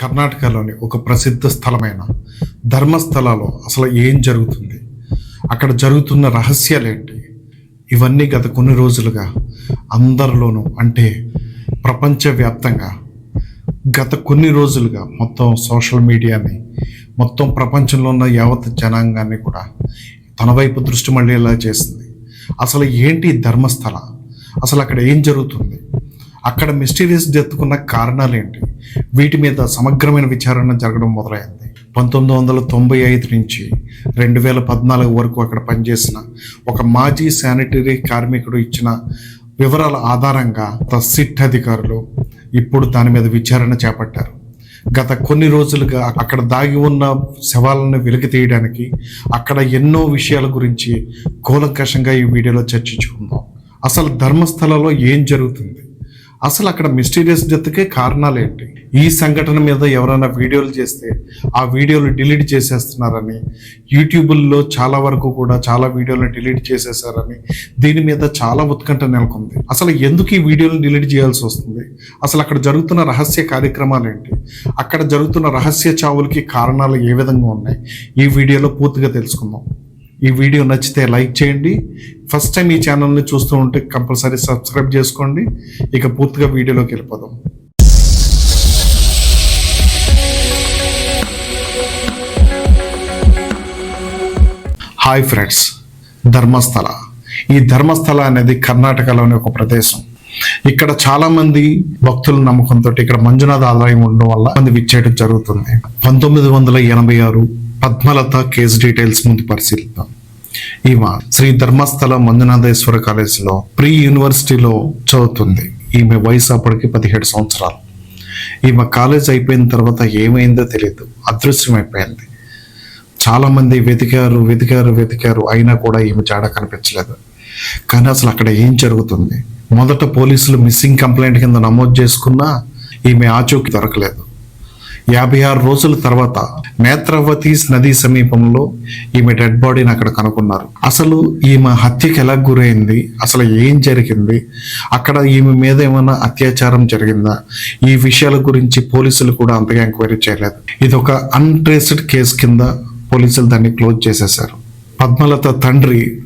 కర్ణాటకలోని ఒక ప్రసిద్ధ స్థలమైన ధర్మస్థలాలో అసలు ఏం జరుగుతుంది? అక్కడ జరుగుతున్న రహస్యాలేంటి? ఇవన్నీ గత కొన్ని రోజులుగా అందరిలోనూ అంటే ప్రపంచవ్యాప్తంగా గత కొన్ని రోజులుగా మొత్తం సోషల్ మీడియాని మొత్తం ప్రపంచంలో ఉన్న యావత్ జనాంగాన్ని కూడా తన వైపు దృష్టి మళ్ళేలా చేసింది? అసలు ఏంటి ధర్మస్థల? అసలు అక్కడ ఏం జరుగుతుంది? అక్కడ మిస్టీరియస్ డెత్కున్న కారణాలు ఏంటి వీటి మీద సమగ్రమైన విచారణ జరగడం మొదలైంది. పంతొమ్మిది వందల తొంభై ఐదు నుంచి రెండు వేల పద్నాలుగు వరకు అక్కడ పనిచేసిన ఒక మాజీ శానిటరీ కార్మికుడు ఇచ్చిన వివరాల ఆధారంగా ద సిట్ అధికారులు ఇప్పుడు దాని మీద విచారణ చేపట్టారు. గత కొన్ని రోజులుగా అక్కడ దాగి ఉన్న శవాలను వెలికి తీయడానికి అక్కడ ఎన్నో విషయాల గురించి కూలంకషంగా ఈ వీడియోలో చర్చించుకుందాం. అసలు ధర్మస్థలలో ఏం జరుగుతుంది? అసలు అక్కడ మిస్టీరియస్ డెత్కే కారణాలు ఏంటి ఈ సంఘటన మీద ఎవరైనా వీడియోలు చేస్తే ఆ వీడియోలు డిలీట్ చేసేస్తున్నారని యూట్యూబుల్లో చాలా వరకు కూడా చాలా వీడియోలను డిలీట్ చేసేసారని దీని మీద చాలా ఉత్కంఠ నెలకొంది. అసలు ఎందుకు ఈ వీడియోలను డిలీట్ చేయాల్సి వస్తుంది? అసలు అక్కడ జరుగుతున్న రహస్య కార్యక్రమాలు ఏంటి అక్కడ జరుగుతున్న రహస్య చావులకి కారణాలు ఏ విధంగా ఉన్నాయి? ఈ వీడియోలో పూర్తిగా తెలుసుకుందాం. ఈ వీడియో నచ్చితే లైక్ చేయండి. ఫస్ట్ టైం ఈ ఛానల్ని చూస్తూ ఉంటే కంపల్సరీ సబ్స్క్రైబ్ చేసుకోండి. ఇక పూర్తిగా వీడియోలోకి వెళ్ళిపోదాం. Hi friends Dharmasthala. ఈ ధర్మస్థల అనేది కర్ణాటకలోని ఒక ప్రదేశం. ఇక్కడ చాలా మంది భక్తుల నమ్మకంతో ఇక్కడ మంజునాథ ఆలయం ఉండడం వల్ల మంది విచ్చేయడం జరుగుతుంది. పంతొమ్మిది వందల ఎనభై ఆరు పద్మలత కేసు డీటెయిల్స్ ముందు పరిశీలిద్దాం. ఈమె శ్రీ ధర్మస్థల మంజునాథేశ్వర కాలేజీలో ప్రీ యూనివర్సిటీలో చదువుతుంది. ఈమె వయసు అప్పటికి పదిహేడు సంవత్సరాలు. ఈమె కాలేజ్ అయిపోయిన తర్వాత ఏమైందో తెలియదు అదృశ్యం అయిపోయింది చాలామంది వెతికారు వెతికారు వెతికారు అయినా కూడా ఈమె జాడ కనిపించలేదు. కానీ అసలు అక్కడ ఏం జరుగుతుంది? మొదట పోలీసులు మిస్సింగ్ కంప్లైంట్ కింద నమోదు చేసుకున్నా ఈమె ఆచూకీ దొరకలేదు. యాభై ఆరు రోజుల తర్వాత నేత్రవతి నది సమీపంలో ఈమె డెడ్ బాడీని అక్కడ కనుక్కున్నారు. అసలు ఈమె హత్యకి ఎలా గురైంది? అసలు ఏం జరిగింది? అక్కడ ఈమె మీద ఏమైనా అత్యాచారం జరిగిందా? ఈ విషయాల గురించి పోలీసులు కూడా అంతగా ఎంక్వైరీ చేయలేదు. ఇది ఒక అన్ట్రేస్డ్ కేసు కింద పోలీసులు దాన్ని క్లోజ్ చేసేశారు. పద్మలత తండ్రి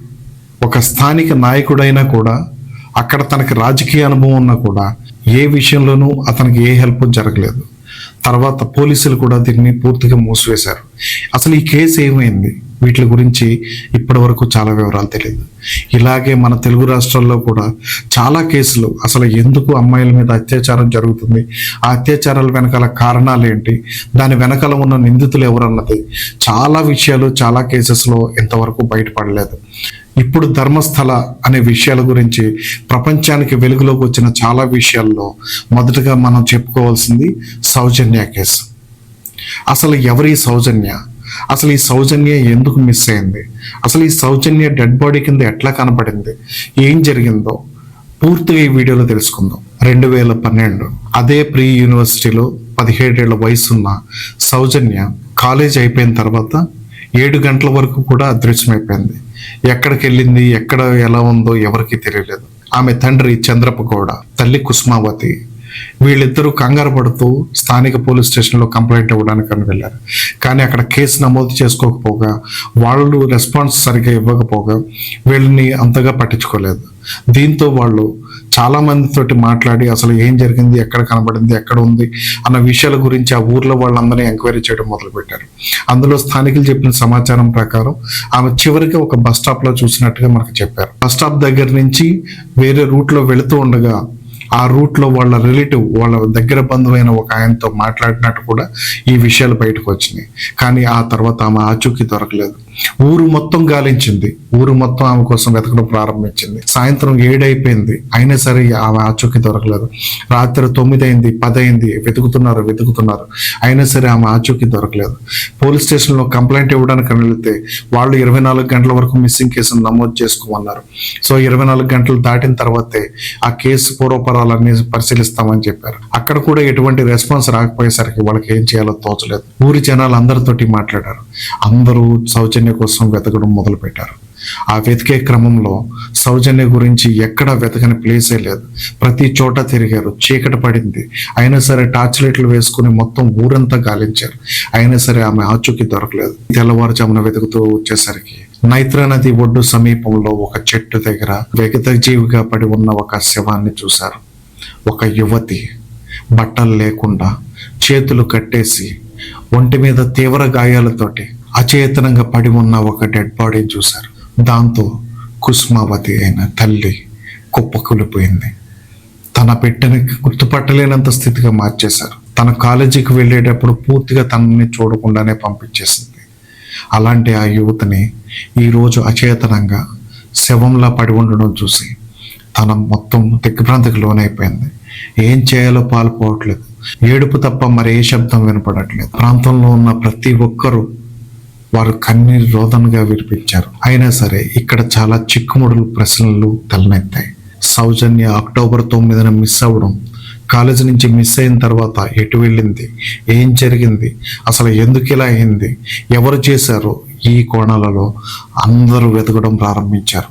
ఒక స్థానిక నాయకుడైనా కూడా అక్కడ తనకి రాజకీయ అనుభవం ఉన్నా కూడా ఏ విషయంలోనూ అతనికి ఏ హెల్ప్ జరగలేదు. తర్వాత పోలీసులు కూడా దీన్ని పూర్తిగా మూసివేశారు. అసలు ఈ కేసు ఏమైంది? వీటి గురించి ఇప్పటి వరకు చాలా వివరాలు తెలియదు. ఇలాగే మన తెలుగు రాష్ట్రాల్లో కూడా చాలా కేసులు అసలు ఎందుకు అమ్మాయిల మీద అత్యాచారం జరుగుతుంది? ఆ అత్యాచారాల వెనకాల కారణాలు ఏంటి? దాని వెనకాల ఉన్న నిందితులు ఎవరన్నది చాలా విషయాలు చాలా కేసెస్లో ఇంతవరకు బయటపడలేదు. ఇప్పుడు ధర్మస్థల అనే విషయాల గురించి ప్రపంచానికి వెలుగులోకి వచ్చిన చాలా విషయాల్లో మొదటగా మనం చెప్పుకోవాల్సింది సౌజన్య కేసు. అసలు ఎవరి సౌజన్య? అసలు ఈ సౌజన్య ఎందుకు మిస్ అయింది? అసలు ఈ సౌజన్య డెడ్ బాడీ కింద ఎట్లా కనపడింది? ఏం జరిగిందో పూర్తిగా ఈ వీడియోలో తెలుసుకుందాం. రెండు వేల పన్నెండు అదే ప్రీ యూనివర్సిటీలో పదిహేడేళ్ళ వయసున్న సౌజన్య కాలేజ్ అయిపోయిన తర్వాత ఏడు గంటల వరకు కూడా అదృశ్యమైపోయింది. ఎక్కడికి వెళ్ళింది ఎక్కడ ఎలా ఉందో ఎవరికీ తెలియలేదు. ఆమె తండ్రి చంద్రప్ప గౌడ తల్లి కుస్మావతి. వీళ్ళిద్దరూ కంగారు పడుతూ స్థానిక పోలీస్ స్టేషన్లో కంప్లైంట్ ఇవ్వడానికి అని వెళ్ళారు. కానీ అక్కడ కేసు నమోదు చేసుకోకపోగా వాళ్ళు రెస్పాన్స్ సరిగ్గా ఇవ్వకపోగా వీళ్ళని అంతగా పట్టించుకోలేదు. దీంతో వాళ్ళు చాలా మందితోటి మాట్లాడి అసలు ఏం జరిగింది ఎక్కడ కనబడింది ఎక్కడ ఉంది అన్న విషయాల గురించి ఆ ఊర్లో వాళ్ళందరినీ ఎంక్వైరీ చేయడం మొదలుపెట్టారు. అందులో స్థానికులు చెప్పిన సమాచారం ప్రకారం ఆమె చివరికి ఒక బస్ స్టాప్లో చూసినట్టుగా మనకు చెప్పారు. బస్ స్టాప్ దగ్గర నుంచి వేరే రూట్లో వెళుతూ ఉండగా ఆ రూట్లో వాళ్ళ రిలేటివ్ వాళ్ళ దగ్గర బంధువైన ఒక ఆయనతో మాట్లాడినట్టు కూడా ఈ విషయాలు బయటకు వచ్చినాయి. కానీ ఆ తర్వాత ఆమె ఆచూకీ దొరకలేదు. ఊరు మొత్తం గాలించింది. ఊరు మొత్తం ఆమె కోసం వెతకడం ప్రారంభించింది. సాయంత్రం ఏడైపోయింది. అయినా సరే ఆమె ఆచూకీ దొరకలేదు. రాత్రి తొమ్మిది అయింది పది అయింది. వెతుకుతున్నారు వెతుకుతున్నారు. అయినా సరే ఆమె ఆచూకీ దొరకలేదు. పోలీస్ స్టేషన్లో కంప్లైంట్ ఇవ్వడానికి వెళితే వాళ్ళు ఇరవై నాలుగు గంటల వరకు మిస్సింగ్ కేసును నమోదు చేసుకోమన్నారు. సో ఇరవై నాలుగు గంటలు దాటిన తర్వాతే ఆ కేసు పూర్వపరాలు పూర్వపరాలన్నీ పరిశీలిస్తామని చెప్పారు. అక్కడ కూడా ఎటువంటి రెస్పాన్స్ రాకపోయేసరికి వాళ్ళకి ఏం చేయాలో తోచలేదు. ఊరి జనాలు అందరితోటి మాట్లాడారు. అందరూ సౌజన్య కోసం వెతకడం మొదలు పెట్టారు ఆ వెతికే క్రమంలో సౌజన్య గురించి ఎక్కడ వెతకని ప్లేసే లేదు. ప్రతి చోట తిరిగారు. చీకటి పడింది. అయినా సరే టార్చ్ లైట్లు వేసుకుని మొత్తం ఊరంతా గాలించారు. అయినా సరే ఆమె ఆచూకీ దొరకలేదు. తెల్లవారుజామున వెతుకుతూ వచ్చేసరికి నైత్ర నది ఒడ్డు సమీపంలో ఒక చెట్టు దగ్గర వెగతజీవిగా పడి ఉన్న ఒక శవాన్ని చూశారు. ఒక యువతి బట్టలు లేకుండా చేతులు కట్టేసి ఒంటి మీద తీవ్ర గాయాలతోటి అచేతనంగా పడి ఉన్న ఒక డెడ్ బాడీని చూశారు. దాంతో కుస్మావతి అయిన తల్లి కుప్పకూలిపోయింది. తన బిడ్డని గుర్తుపట్టలేనంత స్థితిగా మార్చేశారు. తన కాలేజీకి వెళ్ళేటప్పుడు పూర్తిగా తనని చూడకుండానే పంపించేసింది. అలాంటి ఆ యువతిని ఈరోజు అచేతనంగా శవంలా పడి ఉండడం చూసి తన మొత్తం దిగ్భ్రాంతికి లోనైపోయింది ఏం చేయాలో పాల్పోవట్లేదు ఏడుపు తప్ప మరి ఏ శబ్దం వినపడట్లేదు. ప్రాంతంలో ఉన్న ప్రతి ఒక్కరూ వారు కన్నీరు రోదనగా వినిపించారు. అయినా సరే ఇక్కడ చాలా చిక్కుముడులు ప్రశ్నలు తలనెత్తాయి. సౌజన్య అక్టోబర్ తొమ్మిదిన మిస్ అవ్వడం కాలేజీ నుంచి మిస్ అయిన తర్వాత ఎటు వెళ్ళింది ఏం జరిగింది అసలు ఎందుకు ఇలా అయింది ఎవరు చేశారు ఈ కోణాలలో అందరూ వెతకడం ప్రారంభించారు.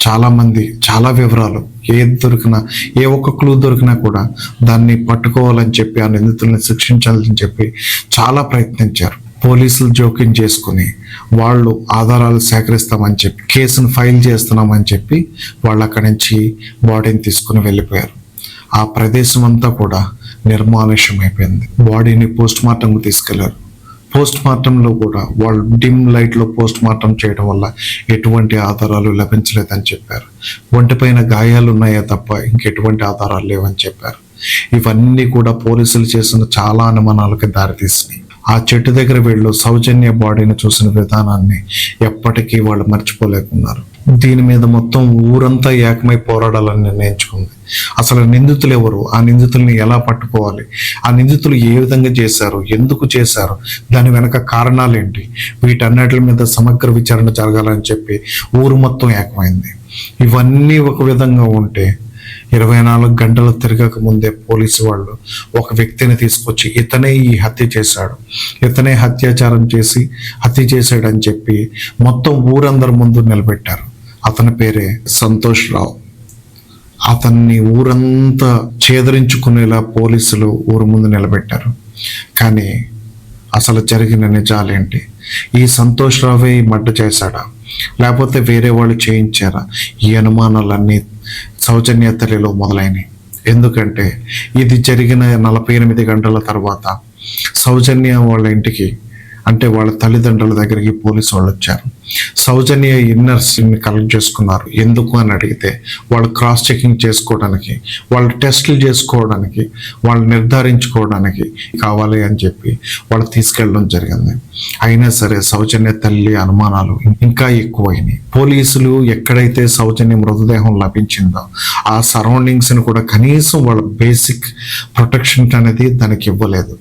చాలామంది చాలా వివరాలు ఏది దొరికినా ఏ ఒక్క క్లూ దొరికినా కూడా దాన్ని పట్టుకోవాలని చెప్పి ఆ నిందితుల్ని శిక్షించాలని చెప్పి చాలా ప్రయత్నించారు. పోలీసులు జోక్యం చేసుకుని వాళ్ళు ఆధారాలు సేకరిస్తామని చెప్పి కేసును ఫైల్ చేస్తున్నామని చెప్పి వాళ్ళు అక్కడి నుంచి బాడీని తీసుకుని వెళ్ళిపోయారు. ఆ ప్రదేశం అంతా కూడా నిర్మానుష్యం అయిపోయింది బాడీని పోస్ట్ మార్టంకు తీసుకెళ్ళారు. పోస్ట్ మార్టంలో కూడా వాళ్ళు డిమ్ లైట్లో పోస్ట్ మార్టం చేయడం వల్ల ఎటువంటి ఆధారాలు లభించలేదని చెప్పారు. ఒంటిపైన గాయాలు ఉన్నాయా తప్ప ఇంకెటువంటి ఆధారాలు లేవని చెప్పారు. ఇవన్నీ కూడా పోలీసులు చేసిన చాలా అనుమానాలకు దారితీసినాయి. ఆ చెట్టు దగ్గర వీళ్ళు సౌజన్య బాడీని చూసిన విధానాన్ని ఎప్పటికీ వాళ్ళు మర్చిపోలేకున్నారు. దీని మీద మొత్తం ఊరంతా ఏకమై పోరాడాలని నిర్ణయించుకుంది. అసలు నిందితులు ఎవరు? ఆ నిందితుల్ని ఎలా పట్టుకోవాలి? ఆ నిందితులు ఏ విధంగా చేశారు? ఎందుకు చేశారు? దాని వెనక కారణాలు ఏంటి వీటన్నిటి మీద సమగ్ర విచారణ జరగాలని చెప్పి ఊరు మొత్తం ఏకమైంది. ఇవన్నీ ఒక విధంగా ఉంటే ఇరవై నాలుగు గంటలు తిరగక ముందే పోలీసు వాళ్ళు ఒక వ్యక్తిని తీసుకొచ్చి ఇతనే ఈ హత్య చేశాడు. ఇతనే హత్యాచారం చేసి హత్య చేశాడని చెప్పి మొత్తం ఊరందరి ముందు నిలబెట్టారు. అతని పేరే సంతోష్ రావు. అతన్ని ఊరంతా చేదరించుకునేలా పోలీసులు ఊరు ముందు నిలబెట్టారు. కానీ అసలు జరిగిన నిజాలేంటి? ఈ సంతోష్ రావే ఈ మడ్డ చేశాడా? లేకపోతే వేరే వాళ్ళు చేయించారా? ఈ అనుమానాలన్నీ సౌజన్య తల్లిలో మొదలైనవి ఎందుకంటే ఇది జరిగిన నలభై ఎనిమిది గంటల తర్వాత సౌజన్య వాళ్ళ ఇంటికి అంటే వాళ్ళ తల్లిదండ్రుల దగ్గరికి పోలీసు వాళ్ళు వచ్చారు. సౌజన్య ఇన్నర్స్ని కలెక్ట్ చేసుకున్నారు. ఎందుకు అని అడిగితే వాళ్ళు క్రాస్ చెకింగ్ చేసుకోవడానికి వాళ్ళు టెస్టులు చేసుకోవడానికి వాళ్ళు నిర్ధారించుకోవడానికి కావాలి అని చెప్పి వాళ్ళు తీసుకెళ్ళడం జరిగింది. అయినా సరే సౌజన్య తల్లి అనుమానాలు ఇంకా ఎక్కువైనాయి. పోలీసులు ఎక్కడైతే సౌజన్య మృతదేహం లభించిందో ఆ సరౌండింగ్స్ని కూడా కనీసం వాళ్ళ బేసిక్ ప్రొటెక్షన్ అనేది దానికి ఇవ్వలేదు.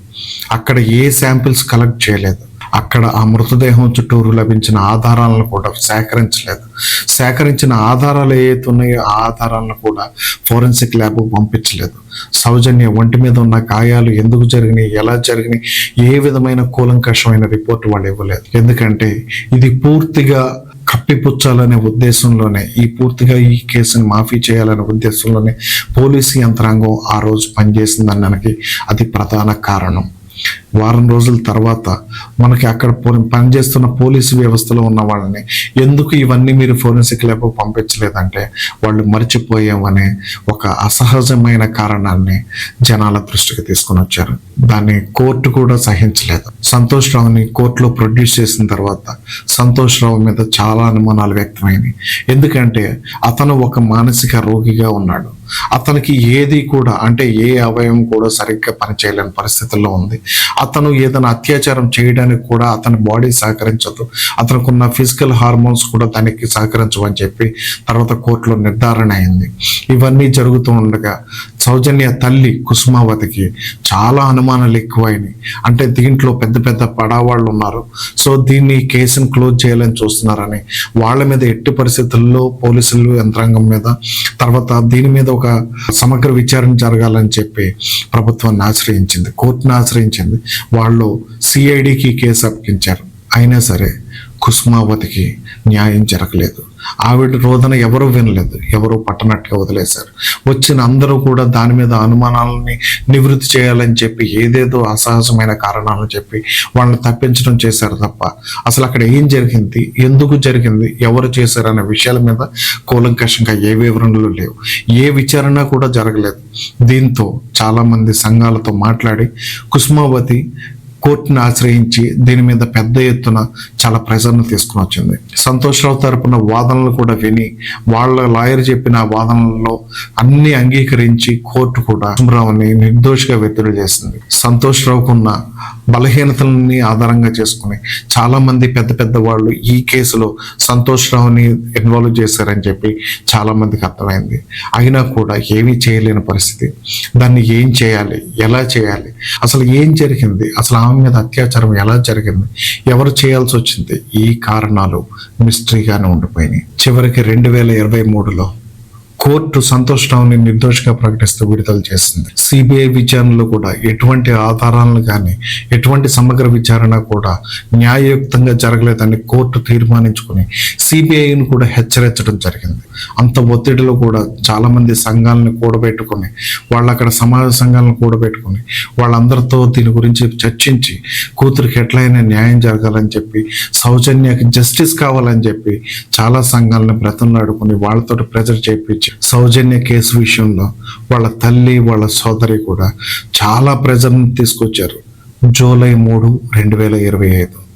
అక్కడ ఏ శాంపిల్స్ కలెక్ట్ చేయలేదు. అక్కడ ఆ మృతదేహం చుట్టూరు లభించిన ఆధారాలను కూడా సేకరించలేదు. సేకరించిన ఆధారాలు ఏవైతే ఉన్నాయో ఆ ఆధారాలను కూడా ఫోరెన్సిక్ ల్యాబ్కు పంపించలేదు. సౌజన్య ఒంటి మీద ఉన్న గాయాలు ఎందుకు జరిగినాయి? ఎలా జరిగినాయి? ఏ విధమైన కూలంకషమైన రిపోర్ట్ వాళ్ళు ఇవ్వలేదు. ఎందుకంటే ఇది పూర్తిగా కప్పిపుచ్చాలనే ఉద్దేశంలోనే ఈ పూర్తిగా ఈ కేసుని మాఫీ చేయాలనే ఉద్దేశంలోనే పోలీసు యంత్రాంగం ఆ రోజు పనిచేసిందనడానికి అది ప్రధాన కారణం. వారం రోజుల తర్వాత మనకి అక్కడ పో- పనిచేస్తున్న పోలీసు వ్యవస్థలో ఉన్న వాళ్ళని ఎందుకు ఇవన్నీ మీరు ఫోరెన్సిక్ ల్యాబ్ పంపించలేదంటే వాళ్ళు మర్చిపోయామనే ఒక అసహజమైన కారణాన్ని జనాల దృష్టికి తీసుకొని వచ్చారు. దాన్ని కోర్టు కూడా సహించలేదు. సంతోష్ రావుని కోర్టులో ప్రొడ్యూస్ చేసిన తర్వాత సంతోష్ రావు మీద చాలా అనుమానాలు వ్యక్తమైనవి ఎందుకంటే అతను ఒక మానసిక రోగిగా ఉన్నాడు. అతనికి ఏది కూడా అంటే ఏ అవయవం కూడా సరిగ్గా పనిచేయలేని పరిస్థితుల్లో ఉంది. అతను ఏదైనా అత్యాచారం చేయడానికి కూడా అతని బాడీ సహకరించదు. అతనికి ఉన్న ఫిజికల్ హార్మోన్స్ కూడా దానికి సహకరించవని చెప్పి తర్వాత కోర్టులో నిర్ధారణ అయింది. ఇవన్నీ జరుగుతూ ఉండగా సౌజన్య తల్లి కుసుమావతికి చాలా అనుమానాలు ఎక్కువైనాయి. అంటే దీంట్లో పెద్ద పెద్ద పడావాళ్ళు ఉన్నారు. సో దీన్ని కేసును క్లోజ్ చేయాలని చూస్తున్నారని వాళ్ళ మీద ఎట్టి పరిస్థితుల్లో పోలీసులు యంత్రాంగం మీద తర్వాత దీని మీద ఒక సమగ్ర విచారణ జరగాలని చెప్పి ప్రభుత్వాన్ని ఆశ్రయించింది కోర్టును ఆశ్రయించింది. వాళ్ళు సిఐడికి కేసు అప్పగించారు. అయినా సరే కుసుమావతికి న్యాయం జరగలేదు. ఆవిడ రోదన ఎవరూ వినలేదు. ఎవరూ పట్టనట్టుగా వదిలేశారు. వచ్చిన అందరూ కూడా దాని మీద అనుమానాలని నివృత్తి చేయాలని చెప్పి ఏదేదో అసహజమైన కారణాలను చెప్పి వాళ్ళని తప్పించడం చేశారు తప్ప అసలు అక్కడ ఏం జరిగింది? ఎందుకు జరిగింది? ఎవరు చేశారు అనే విషయాల మీద కూలంకషంగా ఏ వివరణలు లేవు. ఏ విచారణ కూడా జరగలేదు. దీంతో చాలామంది సంఘాలతో మాట్లాడి కుసుమావతి కోర్టును ఆశ్రయించి దీని మీద పెద్ద ఎత్తున చాలా ప్రెజర్ను తీసుకుని వచ్చింది. సంతోష్ రావు తరపున వాదనలు కూడా విని వాళ్ళ లాయర్ చెప్పిన వాదనలలో అన్ని అంగీకరించి కోర్టు కూడా రావుని నిర్దోషిగా విడుదల చేసింది. సంతోష్ రావుకున్న బలహీనతలని ఆధారంగా చేసుకుని చాలా మంది పెద్ద పెద్ద వాళ్ళు ఈ కేసులో సంతోష్ రావుని ఇన్వాల్వ్ చేశారని చెప్పి చాలా మందికి అర్థమైంది. అయినా కూడా ఏమీ చేయలేని పరిస్థితి. దాన్ని ఏం చేయాలి? ఎలా చేయాలి? అసలు ఏం జరిగింది? అసలు ఆమె మీద అత్యాచారం ఎలా జరిగింది? ఎవరు చేయాల్సి వచ్చింది? ఈ కారణాలు మిస్టరీగానే ఉండిపోయినాయి. చివరికి రెండు వేల ఇరవై మూడులో కోర్టు సంతోష్ రావుని నిర్దోషిగా ప్రకటిస్తూ విడుదల చేసింది. సిబిఐ విచారణలో కూడా ఎటువంటి ఆధారాలను కానీ ఎటువంటి సమగ్ర విచారణ కూడా న్యాయయుక్తంగా జరగలేదని కోర్టు తీర్మానించుకుని సిబిఐని కూడా హెచ్చరించడం జరిగింది. అంత ఒత్తిడిలో కూడా చాలామంది సంఘాలను కూడబెట్టుకొని వాళ్ళు అక్కడ సమాజ సంఘాలను కూడబెట్టుకొని వాళ్ళందరితో దీని గురించి చర్చించి కూతురికి ఎట్లయినా న్యాయం జరగాలని చెప్పి సౌజన్యకి జస్టిస్ కావాలని చెప్పి చాలా సంఘాలను బ్రతంలాడుకుని వాళ్ళతో ప్రెజర్ చేయించి సౌజన్య కేసు విషయంలో వాళ్ళ తల్లి వాళ్ళ సోదరి కూడా చాలా ప్రెజర్ని తీసుకొచ్చారు. జూలై మూడు రెండు వేల ఇరవై ఐదు.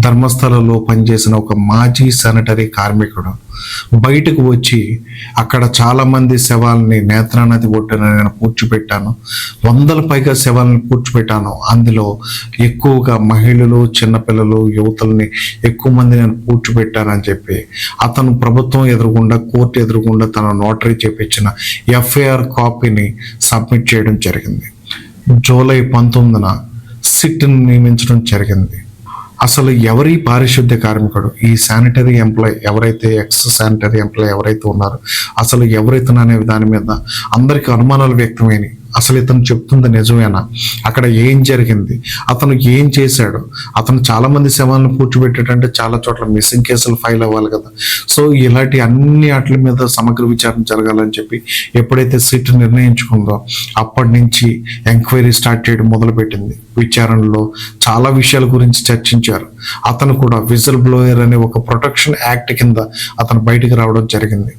ధర్మస్థలలో పనిచేసిన ఒక మాజీ శానిటరీ కార్మికుడు బయటకు వచ్చి అక్కడ చాలామంది శవాల్ని నేత్రానది ఒడ్డున నేను పూడ్చిపెట్టాను వందల పైగా శవాలను పూడ్చిపెట్టాను అందులో ఎక్కువగా మహిళలు చిన్నపిల్లలు యువతల్ని ఎక్కువ మంది నేను పూడ్చిపెట్టానని చెప్పి అతను ప్రభుత్వం ఎదురుగుండా కోర్టు ఎదురుగుండా తన నోటరీ చేపించిన ఎఫ్ఐఆర్ కాపీని సబ్మిట్ చేయడం జరిగింది. జూలై పంతొమ్మిదిన సిట్ని నియమించడం జరిగింది. అసలు ఎవరి పారిశుద్ధ్య కార్మికుడు? ఈ శానిటరీ ఎంప్లాయ్ ఎవరైతే ఎక్స్ శానిటరీ ఎంప్లాయ్ ఎవరైతే ఉన్నారో అసలు ఎవరైతే అనే దాని మీద అందరికి అనుమానాలు వ్యక్తమైనవి అసలు ఇతను చెప్తుంది నిజమేనా? అక్కడ ఏం జరిగింది? అతను ఏం చేశాడు? అతను చాలా మంది శవాలను పూడ్చిపెట్టాడంటే చాలా చోట్ల మిస్సింగ్ కేసులు ఫైల్ అవ్వాలి కదా. సో ఇలాంటి అన్ని వాటి మీద సమగ్ర విచారణ జరగాలని చెప్పి ఎప్పుడైతే సిట్ నిర్ణయించుకుందో అప్పటి నుంచి ఎంక్వైరీ స్టార్ట్ చేయడం మొదలుపెట్టింది. విచారణలో చాలా విషయాల గురించి చర్చించారు. అతను కూడా విజిల్ బ్లోయర్ అనే ఒక ప్రొటెక్షన్ యాక్ట్ కింద అతను బయటికి రావడం జరిగింది.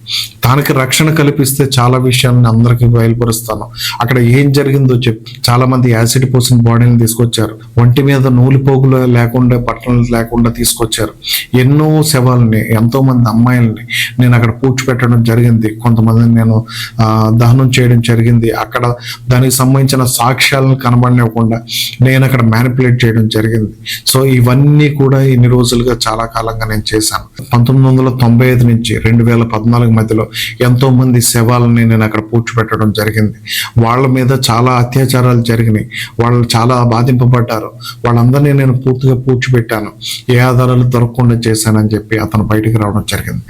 దానికి రక్షణ కల్పిస్తే చాలా విషయాలను అందరికీ బయలుపరుస్తాను. అక్కడ ఏం జరిగిందో చెప్పి. చాలా మంది యాసిడ్ పోసిన బాడీని తీసుకొచ్చారు. ఒంటి మీద నూలు పోగులు లేకుండా బట్టలు లేకుండా తీసుకొచ్చారు. ఎన్నో శవాలని ఎంతో మంది అమ్మాయిల్ని నేను అక్కడ పూడ్చిపెట్టడం జరిగింది. కొంతమందిని నేను దహనం చేయడం జరిగింది. అక్కడ దానికి సంబంధించిన సాక్ష్యాలను కనబడనివ్వకుండా నేను అక్కడ మ్యానిపులేట్ చేయడం జరిగింది. సో ఇవన్నీ కూడా ఇన్ని రోజులుగా చాలా కాలంగా నేను చేశాను. పంతొమ్మిది వందల తొంభై ఐదు నుంచి రెండు వేల పద్నాలుగు మధ్యలో ఎంతో మంది శవాలని నేను అక్కడ పూడ్చిపెట్టడం జరిగింది. వాళ్ళ మీద చాలా అత్యాచారాలు జరిగినాయి. వాళ్ళు చాలా బాధింపబడ్డారు. వాళ్ళందరినీ నేను పూర్తిగా పూడ్చిపెట్టాను. ఏ ఆధారాలు దొరకకుండా చేశానని చెప్పి అతను బయటికి రావడం జరిగింది.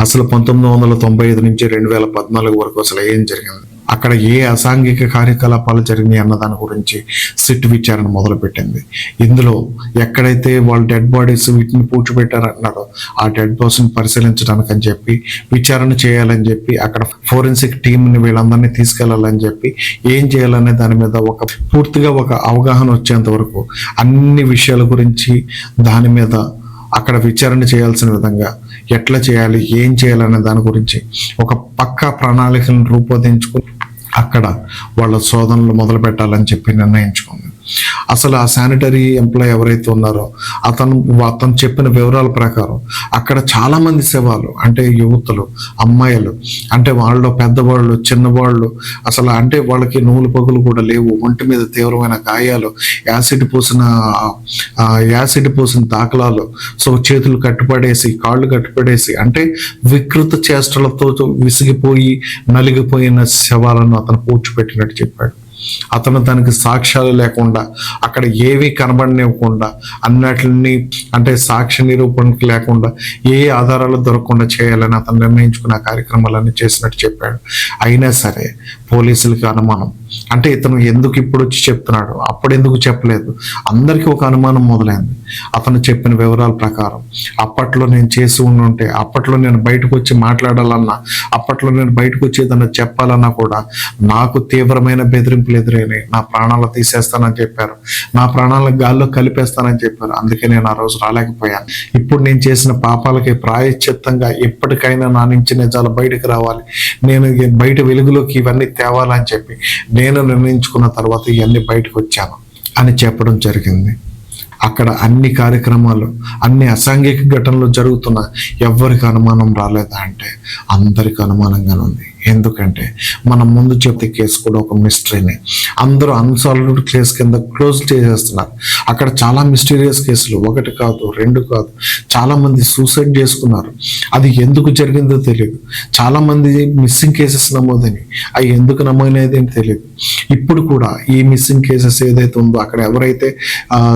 అసలు పంతొమ్మిది వందల తొంభై ఐదు నుంచి రెండు వేల పద్నాలుగు వరకు అసలు ఏం జరిగింది? అక్కడ ఏ అసాంఘిక కార్యకలాపాలు జరిగినాయి అన్న దాని గురించి సిట్ విచారణ మొదలుపెట్టింది. ఇందులో ఎక్కడైతే వాళ్ళు డెడ్ బాడీస్ వీటిని పూడ్చిపెట్టారన్నారో ఆ డెడ్ బాడీస్ని పరిశీలించడానికి అని చెప్పి విచారణ చేయాలని చెప్పి అక్కడ ఫోరెన్సిక్ టీంని వీళ్ళందరినీ తీసుకెళ్ళాలని చెప్పి ఏం చేయాలనే దాని మీద ఒక పూర్తిగా ఒక అవగాహన వచ్చేంత వరకు అన్ని విషయాల గురించి దాని మీద అక్కడ విచారణ చేయాల్సిన విధంగా ఎట్లా చేయాలి ఏం చేయాలనే దాని గురించి ఒక పక్కా ప్రణాళికలను రూపొందించుకుని అక్కడ వాళ్ళ శోధనలు మొదలు పెట్టాలని చెప్పి నిర్ణయించుకుంది అసలు ఆ శానిటరీ ఎంప్లాయ్ ఎవరైతే ఉన్నారో అతను అతను చెప్పిన వివరాల ప్రకారం అక్కడ చాలామంది శవాలు అంటే యువతులు అమ్మాయిలు అంటే వాళ్ళు పెద్దవాళ్ళు చిన్నవాళ్ళు అసలు అంటే వాళ్ళకి నూలు పగులు కూడా లేవు ఒంటి మీద తీవ్రమైన గాయాలు యాసిడ్ పోసిన యాసిడ్ పోసిన దాఖలాలు సో చేతులు కట్టుపడేసి కాళ్ళు కట్టుపడేసి అంటే వికృత చేష్టలతో విసిగిపోయి నలిగిపోయిన శవాలను అతను పూడ్చిపెట్టినట్టు చెప్పాడు. అతను తనకి సాక్ష్యాలు లేకుండా అక్కడ ఏవి కనబడనివ్వకుండా అన్నట్లని అంటే సాక్ష్య నిరూపణకు లేకుండా ఏ ఆధారాలు దొరకకుండా చేయాలని అతను నిర్ణయించుకున్న కార్యక్రమాలన్నీ చేసినట్టు చెప్పాడు. అయినా సరే పోలీసులకి అనుమానం. అంటే ఇతను ఎందుకు ఇప్పుడు వచ్చి చెప్తున్నాడు? అప్పుడు ఎందుకు చెప్పలేదు? అందరికీ ఒక అనుమానం మొదలైంది. అతను చెప్పిన వివరాల ప్రకారం అప్పట్లో నేను చేసి ఉండుంటే అప్పట్లో నేను బయటకు వచ్చి మాట్లాడాలన్నా అప్పట్లో నేను బయటకు వచ్చి ఏదన్నా చెప్పాలన్నా కూడా నాకు తీవ్రమైన బెదిరింపులు ఎదురైనాయి నా ప్రాణాలు తీసేస్తానని చెప్పారు. నా ప్రాణాలను గాల్లో కలిపేస్తానని చెప్పారు. అందుకే నేను ఆ రోజు రాలేకపోయాను. ఇప్పుడు నేను చేసిన పాపాలకి ప్రాయశ్చిత్తంగా ఎప్పటికైనా నా నుంచి నిజాలు బయటకు రావాలి. నేను బయట వెలుగులోకి ఇవన్నీ తేవాలని చెప్పి నేను నిర్ణయించుకున్న తర్వాత ఇవన్నీ బయటకు వచ్చాను అని చెప్పడం జరిగింది. అక్కడ అన్ని కార్యక్రమాలు అన్ని అసాంఘిక ఘటనలు జరుగుతున్న ఎవరికి అనుమానం రాలేదా అంటే అందరికి అనుమానంగానే ఉంది. ఎందుకంటే మనం ముందు చెప్తే కేసు కూడా ఒక మిస్టరీని. అందరూ అన్సాల్వ్డ్ కేసు కింద క్లోజ్ చేసేస్తున్నారు. అక్కడ చాలా మిస్టీరియస్ కేసులు ఒకటి కాదు రెండు కాదు. చాలా మంది సూసైడ్ చేసుకున్నారు. అది ఎందుకు జరిగిందో తెలియదు చాలామంది మిస్సింగ్ కేసెస్ నమోదని అవి ఎందుకు నమోదైనది అని తెలియదు ఇప్పుడు కూడా ఈ మిస్సింగ్ కేసెస్ ఏదైతే ఉందో అక్కడ ఎవరైతే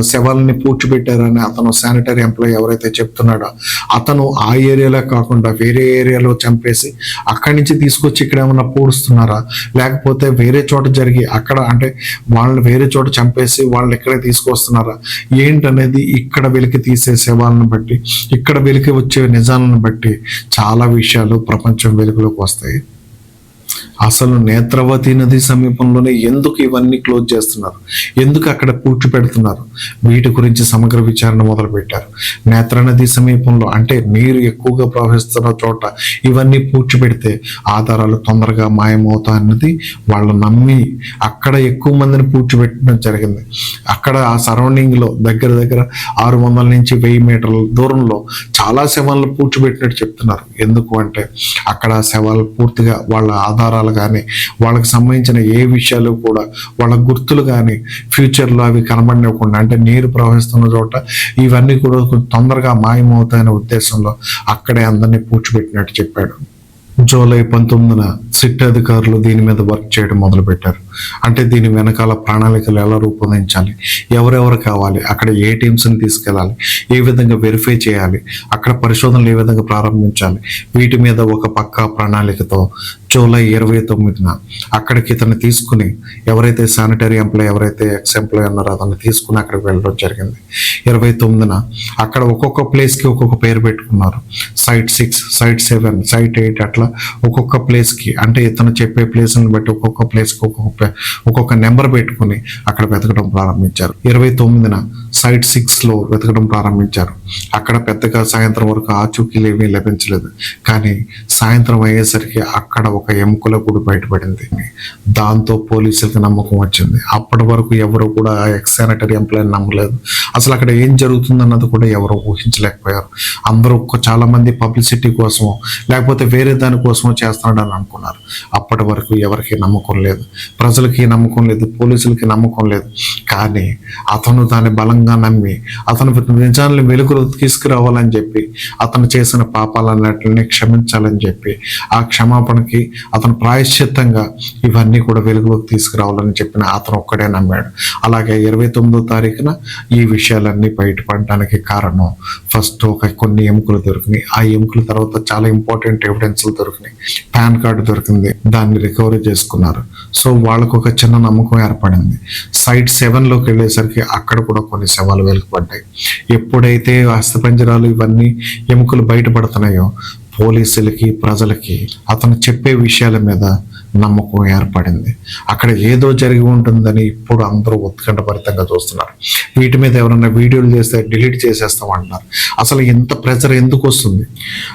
శవాలని పూడ్చిపెట్టారని అతను శానిటరీ ఎంప్లాయీ ఎవరైతే చెప్తున్నాడో అతను ఆ ఏరియాలో కాకుండా వేరే ఏరియాలో చంపేసి అక్కడి నుంచి తీసుకొచ్చి ఇక్కడ ఏమన్నా పూడుస్తున్నారా? లేకపోతే వేరే చోట జరిగి అక్కడ అంటే వాళ్ళని వేరే చోట చంపేసి వాళ్ళని ఇక్కడే తీసుకొస్తున్నారా ఏంటనేది ఇక్కడ వెలికి తీసేసే వాళ్ళని బట్టి ఇక్కడ వెలికి వచ్చే నిజాలను బట్టి చాలా విషయాలు ప్రపంచం వెలుగులోకి వస్తాయి. అసలు నేత్రవతి నది సమీపంలోనే ఎందుకు ఇవన్నీ క్లోజ్ చేస్తున్నారు? ఎందుకు అక్కడ పూడ్చి పెడుతున్నారు? వీటి గురించి సమగ్ర విచారణ మొదలుపెట్టారు. నేత్ర నది సమీపంలో అంటే నీరు ఎక్కువగా ప్రవహిస్తున్న చోట ఇవన్నీ పూడ్చి పెడితే ఆధారాలు తొందరగా మాయమవుతాయన్నది వాళ్ళు నమ్మి అక్కడ ఎక్కువ మందిని పూడ్చిపెట్టడం జరిగింది. అక్కడ ఆ సరౌండింగ్లో దగ్గర దగ్గర ఆరు వందల నుంచి వెయ్యి మీటర్ల దూరంలో చాలా శవాలను పూడ్చిపెట్టినట్టు చెప్తున్నారు. ఎందుకు అంటే అక్కడ శవాలు పూర్తిగా వాళ్ళ ఆధారాలు కానీ వాళ్ళకి సంబంధించిన ఏ విషయాలు కూడా వాళ్ళ గుర్తులు కానీ ఫ్యూచర్లో అవి కనబడనివ్వకుండా అంటే నీరు ప్రవహిస్తున్న చోట ఇవన్నీ కూడా కొంచెం తొందరగా మాయమవుతాయనే ఉద్దేశంలో అక్కడే అందరినీ పూడ్చిపెట్టినట్టు చెప్పాడు. జూలై పంతొమ్మిదిన సిట్ అధికారులు దీని మీద వర్క్ చేయడం మొదలు పెట్టారు అంటే దీని వెనకాల ప్రణాళికలు ఎలా రూపొందించాలి ఎవరెవరు కావాలి అక్కడ ఏ టీమ్స్ని తీసుకెళ్ళాలి ఏ విధంగా వెరిఫై చేయాలి అక్కడ పరిశోధనలు ఏ విధంగా ప్రారంభించాలి వీటి మీద ఒక పక్కా ప్రణాళికతో జూలై ఇరవై తొమ్మిదిన అక్కడికి ఇతను తీసుకుని ఎవరైతే శానిటరీ ఎంప్లాయ్ ఎవరైతే ఎక్స్ ఎంప్లాయ్ ఉన్నారో అతన్ని తీసుకుని అక్కడికి వెళ్ళడం జరిగింది. ఇరవై తొమ్మిదిన అక్కడ ఒక్కొక్క ప్లేస్కి ఒక్కొక్క పేరు పెట్టుకున్నారు. Site six site seven site eight అట్లా ఒక్కొక్క ప్లేస్కి అంటే ఇతను చెప్పే ప్లేస్ని బట్టి ఒక్కొక్క ప్లేస్కి ఒక్కొక్క ఒక్కొక్క నెంబర్ పెట్టుకుని అక్కడ వెతకడం ప్రారంభించారు. ఇరవై తొమ్మిదిన సైట్ సిక్స్లో వెతకడం ప్రారంభించారు. అక్కడ పెద్దగా సాయంత్రం వరకు ఆచూకీలు ఏమీ లభించలేదు. కానీ సాయంత్రం అయ్యేసరికి అక్కడ ఒక ఎముకల కూడా బయటపడింది దాంతో పోలీసులకు నమ్మకం వచ్చింది. అప్పటి వరకు ఎవరు కూడా ఎక్స్ శానిటరీ ఎంప్లాయ్ నమ్మలేదు. అసలు అక్కడ ఏం జరుగుతుందన్నది కూడా ఎవరు ఊహించలేకపోయారు. అందరూ చాలా మంది పబ్లిసిటీ కోసమో లేకపోతే వేరే దానికోసమో చేస్తున్నాడని అనుకున్నారు. అప్పటి వరకు ఎవరికి నమ్మకం లేదు. ప్రజలకి నమ్మకం లేదు పోలీసులకి నమ్మకం లేదు. కానీ అతను దాన్ని బలంగా నమ్మి అతను నిజాన్ని వెలుగులో తీసుకురావాలని చెప్పి అతను చేసిన పాపాలన్నిటిని క్షమించాలని చెప్పి ఆ క్షమాపణకి అతను ప్రాయశ్చిత్తంగా ఇవన్నీ కూడా వెలుగులోకి తీసుకురావాలని చెప్పిన అతను ఒక్కడే నమ్మాడు. అలాగే ఇరవై తొమ్మిదో తారీఖున ఈ విషయాలన్నీ బయటపడడానికి కారణం ఫస్ట్ ఒక కొన్ని ఎముకలు దొరికినాయి. ఆ ఎముకల తర్వాత చాలా ఇంపార్టెంట్ ఎవిడెన్స్లు దొరికినాయి. పాన్ కార్డు దొరికింది. దాన్ని రికవరీ చేసుకున్నారు. సో వాళ్ళకు ఒక చిన్న నమ్మకం ఏర్పడింది. సైట్ సెవెన్లోకి వెళ్ళేసరికి అక్కడ కూడా కొన్ని శవాలు వెలుగుపడ్డాయి. ఎప్పుడైతే అస్థిపంజరాలు ఇవన్నీ ఎముకలు బయటపడుతున్నాయో పోలీసులకి ప్రజలకి అతను చెప్పే విషయాల మీద నమ్మకం ఏర్పడింది. అక్కడ ఏదో జరిగి ఉంటుందని ఇప్పుడు అందరూ ఉత్కంఠభరితంగా చూస్తున్నారు. వీటి మీద ఎవరైనా వీడియోలు చేస్తే డిలీట్ చేసేస్తాం అంటున్నారు అసలు ఇంత ప్రెషర్ ఎందుకు వస్తుంది?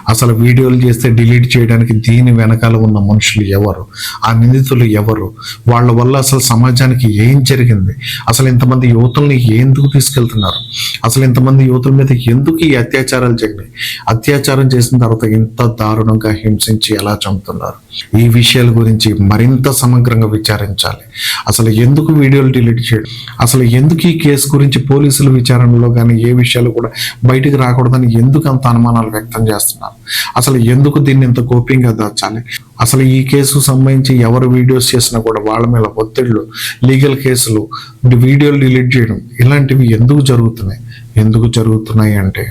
అసలు వీడియోలు చేస్తే డిలీట్ చేయడానికి దీని వెనకాల ఉన్న మనుషులు ఎవరు? ఆ నిందితులు ఎవరు? వాళ్ళ వల్ల అసలు సమాజానికి ఏం జరిగింది? అసలు ఇంతమంది యువతుల్ని ఎందుకు తీసుకెళ్తున్నారు? అసలు ఇంతమంది యువతుల మీద ఎందుకు ఈ అత్యాచారాలు జరిగినాయి? అత్యాచారం చేసిన తర్వాత ఇంత దారుణంగా హింసించి ఎలా చంపుతున్నారు? ఈ విషయాల గురించి మరింత సమగ్రంగా విచారించాలి. అసలు ఎందుకు వీడియోలు డిలీట్ చేయడం అసలు ఎందుకు ఈ కేసు గురించి పోలీసుల విచారణలో కానీ ఏ విషయాలు కూడా బయటికి రాకూడదని ఎందుకు అంత అనుమానాలు వ్యక్తం చేస్తున్నారు? అసలు ఎందుకు దీన్ని ఇంత గోప్యంగా దాచాలి? అసలు ఈ కేసుకు సంబంధించి ఎవరు వీడియోస్ చేసినా కూడా వాళ్ళ మీద ఒత్తిళ్ళు లీగల్ కేసులు వీడియోలు డిలీట్ చేయడం ఇలాంటివి ఎందుకు జరుగుతున్నాయి? ఎందుకు జరుగుతున్నాయి అంటే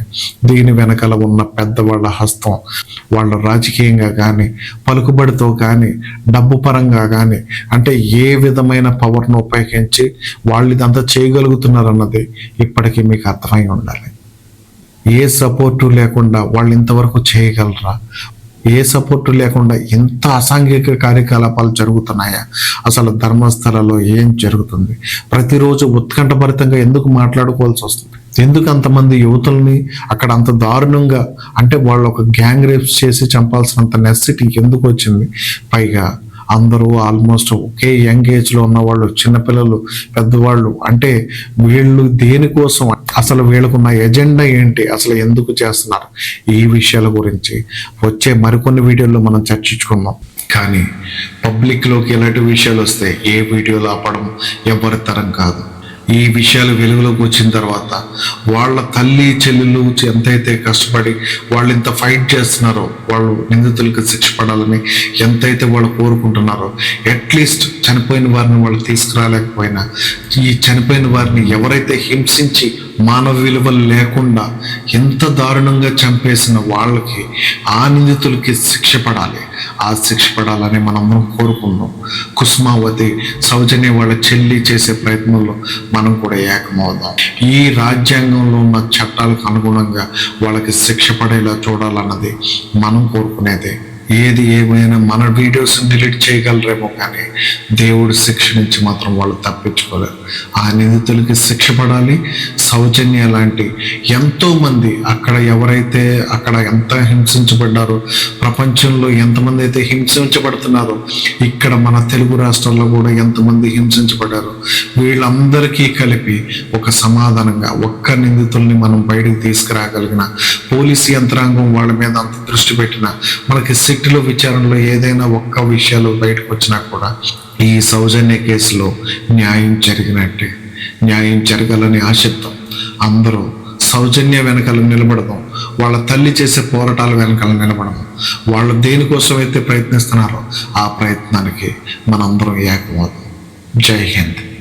దీని వెనకాల ఉన్న పెద్దవాళ్ళ హస్తం వాళ్ళ రాజకీయంగా కానీ పలుకుబడితో కానీ డబ్బు పరంగా కానీ అంటే ఏ విధమైన పవర్ను ఉపయోగించి వాళ్ళు ఇదంతా చేయగలుగుతున్నారన్నది ఇప్పటికీ మీకు అర్థమై ఉండాలి. ఏ సపోర్టు లేకుండా వాళ్ళు ఇంతవరకు చేయగలరా? ఏ సపోర్టు లేకుండా ఎంత అసాంఘిక కార్యకలాపాలు జరుగుతున్నాయా? అసలు ధర్మస్థలలో ఏం జరుగుతుంది? ప్రతిరోజు ఉత్కంఠభరితంగా ఎందుకు మాట్లాడుకోవాల్సి వస్తుంది? ఎందుకు అంతమంది యువతుల్ని అక్కడ అంత దారుణంగా అంటే వాళ్ళు ఒక గ్యాంగ్ రేప్స్ చేసి చంపాల్సినంత నెసిటీ ఎందుకు వచ్చింది? పైగా అందరూ ఆల్మోస్ట్ ఒకే యంగ్ ఏజ్లో ఉన్నవాళ్ళు చిన్నపిల్లలు పెద్దవాళ్ళు. అంటే వీళ్ళు దేనికోసం? అసలు వీళ్ళకున్న ఎజెండా ఏంటి? అసలు ఎందుకు చేస్తున్నారు? ఈ విషయాల గురించి వచ్చే మరికొన్ని వీడియోల్లో మనం చర్చించుకుందాం. కానీ పబ్లిక్లోకి ఎలాంటి విషయాలు వస్తే ఏ వీడియోలు ఆపడం ఎవరి తరం కాదు. ఈ విషయాలు వెలుగులోకి వచ్చిన తర్వాత వాళ్ళ తల్లి చెల్లెళ్ళు ఎంతైతే కష్టపడి వాళ్ళు ఇంత ఫైట్ చేస్తున్నారో వాళ్ళు నిందితులకు శిక్ష పడాలని ఎంతైతే వాళ్ళు కోరుకుంటున్నారో అట్లీస్ట్ చనిపోయిన వారిని వాళ్ళు తీసుకురాలేకపోయినా ఈ చనిపోయిన వారిని ఎవరైతే హింసించి మానవ విలువలు లేకుండా ఎంత దారుణంగా చంపేసిన వాళ్ళకి ఆ నిందితులకి శిక్ష పడాలి. ఆ శిక్ష పడాలని మనందరం కోరుకున్నాం కుసుమావతి సౌజన్య వాళ్ళ చెల్లి చేసే ప్రయత్నంలో మనం కూడా ఏకమవుదాం. ఈ రాజ్యాంగంలో ఉన్న చట్టాలకు అనుగుణంగా వాళ్ళకి శిక్ష పడేలా చూడాలన్నది మనం కోరుకునేదే. ఏది ఏమైనా మన వీడియోస్ డిలీట్ చేయగలరేమో కానీ దేవుడు శిక్ష నుంచి మాత్రం వాళ్ళు తప్పించుకోలేరు. ఆ నిందితులకి శిక్ష పడాలి సౌజన్య లాంటి ఎంతోమంది అక్కడ ఎవరైతే అక్కడ ఎంత హింసించబడ్డారో ప్రపంచంలో ఎంతమంది అయితే హింసించబడుతున్నారో ఇక్కడ మన తెలుగు రాష్ట్రాల్లో కూడా ఎంతమంది హింసించబడ్డారో వీళ్ళందరికీ కలిపి ఒక సమాధానంగా ఒక్క నిందితుల్ని మనం బయటకు తీసుకురాగలిగిన పోలీసు యంత్రాంగం వాళ్ళ మీద అంత దృష్టి పెట్టిన మనకి సిట్టులో విచారణలో ఏదైనా ఒక్క విషయాలు బయటకు వచ్చినా కూడా ఈ సౌజన్య కేసులో న్యాయం జరిగినట్టే. న్యాయం జరగాలని ఆశిద్దాం. అందరూ సౌజన్య వెనకాల నిలబడదాం. వాళ్ళ తల్లి చేసే పోరాటాల వెనకాల నిలబడదాం. వాళ్ళు దేనికోసం అయితే ప్రయత్నిస్తున్నారో ఆ ప్రయత్నానికి మనందరం ఏకమవుతాం జై హింద్.